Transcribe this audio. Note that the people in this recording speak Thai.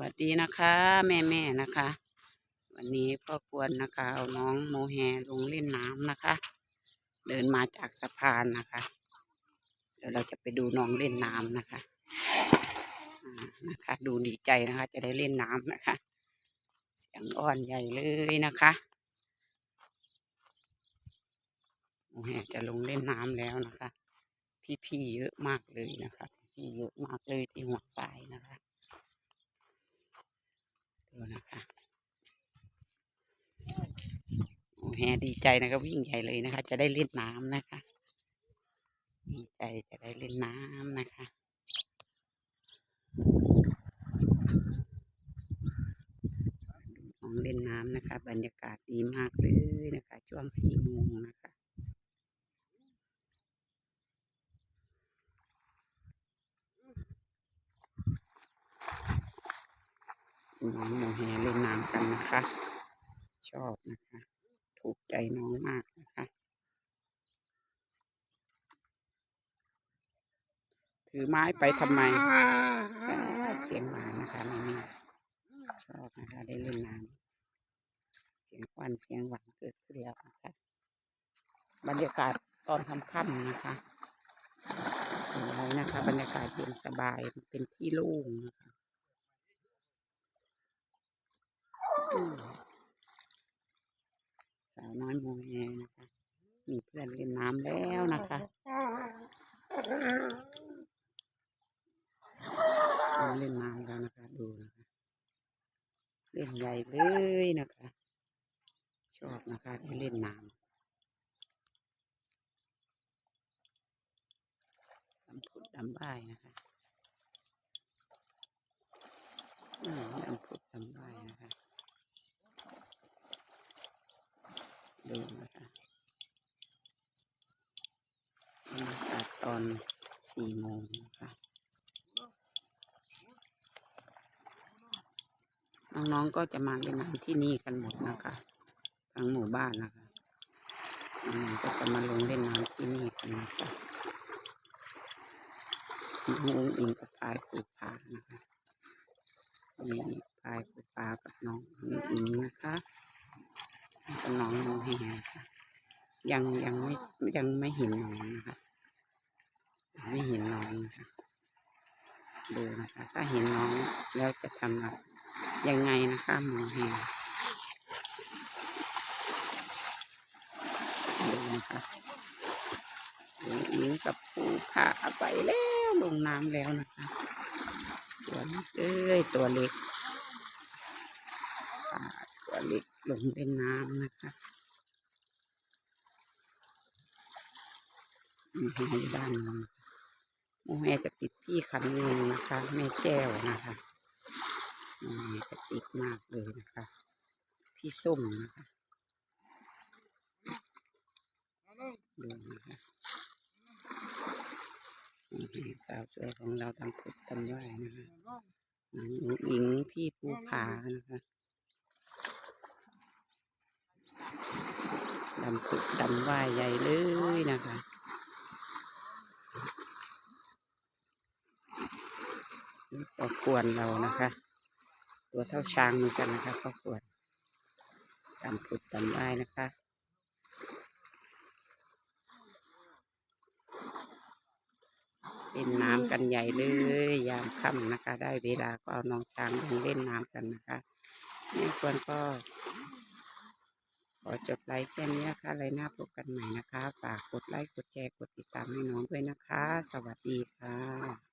วัสดีนะคะ แม่แม่นะคะ วันนี้พ่อควรนะคะ เอาน้องโมแฮลงเล่นน้ำนะคะ เดินมาจากสะพานนะคะ เดี๋ยวเราจะไปดูน้องเล่นน้ำนะคะนะคะ ดูดีใจนะคะ จะได้เล่นน้ำนะคะ เสียงอ่อนใหญ่เลยนะคะโมแฮจะลงเล่นน้ำแล้วนะคะ พี่ๆเยอะมากเลยนะคะพี่เยอะมากเลยที่หัวปลายนะคะ นะคะโอ้แฮดีใจนะครับวิ่งใหญ่เลยนะคะ จะได้เล่นน้ำนะคะ ดีใจจะได้เล่นน้ำนะคะน้องเล่นน้ำนะคะ บรรยากาศดีมากเลยนะคะ ช่วงสี่โมงนะคะ น้องโมแฮเล่นน้ำกันนะคะ ชอบนะคะ ถูกใจน้องมากนะคะ ถือไม้ไปทำไม เสียงหมานะคะแม่แม่ชอบนะคะได้เล่นน้ำเสียงควันเสียงหวานเกิดขึ้นแล้วนะคะบรรยากาศตอนค่ำๆนะคะสวยนะคะ บรรยากาศเย็นสบายเป็นที่โล่งนะคะอืม สาวน้อยโมแฮนะคะ มีเพื่อนเล่นน้ำแล้วนะคะมาเล่นน้ำแล้วนะคะ ดูนะคะ เล่นใหญ่เลยนะคะ ชอบนะคะได้เล่นน้ำดำผุดดำบ่ายนะคะอืมดำผุดดำบ่ายนะคะดูนะคะบรรยากาศตอน สี่โมงนะคะน้องๆก็จะมาเล่นน้ำที่นี่กันหมดนะคะทั้งหมู่บ้านนะคะอืมก็จะมาลงเล่นน้ำที่นี่กันนะคะน้องอิงกับพายปูผานะคะนี่พายปูผากับน้องอิงนะคะแล้วก็น้องโมแฮค่ะยังยังไม่ยังไม่เห็นน้องนะคะ ไม่เห็นน้องนะคะดูนะคะ ถ้าเห็นน้องแล้วจะทำยังไงนะคะโมแฮดูนะคะอุ๋งอิงกับปูผาไปแล้วลงน้ำแล้วนะคะตัวนี้เอ้ยตัวเล็กตัวเล็กลงเป็นน้ำนะคะมแฮอยู่ด้านนู้ โมแฮจะติดพี่คันหนึงนะคะ แม่แก้วนะคะโมแฮจะติดมากเลยนะคะ พี่ส้มนะคะดูนะคะสาวสวยของเราทำขุดทำไหวนะคะน้องอุ๋งอิงพี่ภูผานะคะดำขุดดำไหวใหญ่เลยนะคะ ก็ควรเรานะคะ ตัวเท่าช้างเหมือนกันนะคะก็ควรตามผุดตามได้นะคะเป็นน้ำกันใหญ่เลย ยามค่ำนะคะ ได้เวลาก็เอาน้องช้างลงเล่นน้ำกันนะคะแม่ควรก็ขอจบไลฟ์แค่นี้นะคะไลฟ์หน้าพบกันใหม่นะคะ ฝากกดไลค์กดแชร์กดติดตามให้น้องด้วยนะคะ สวัสดีค่ะ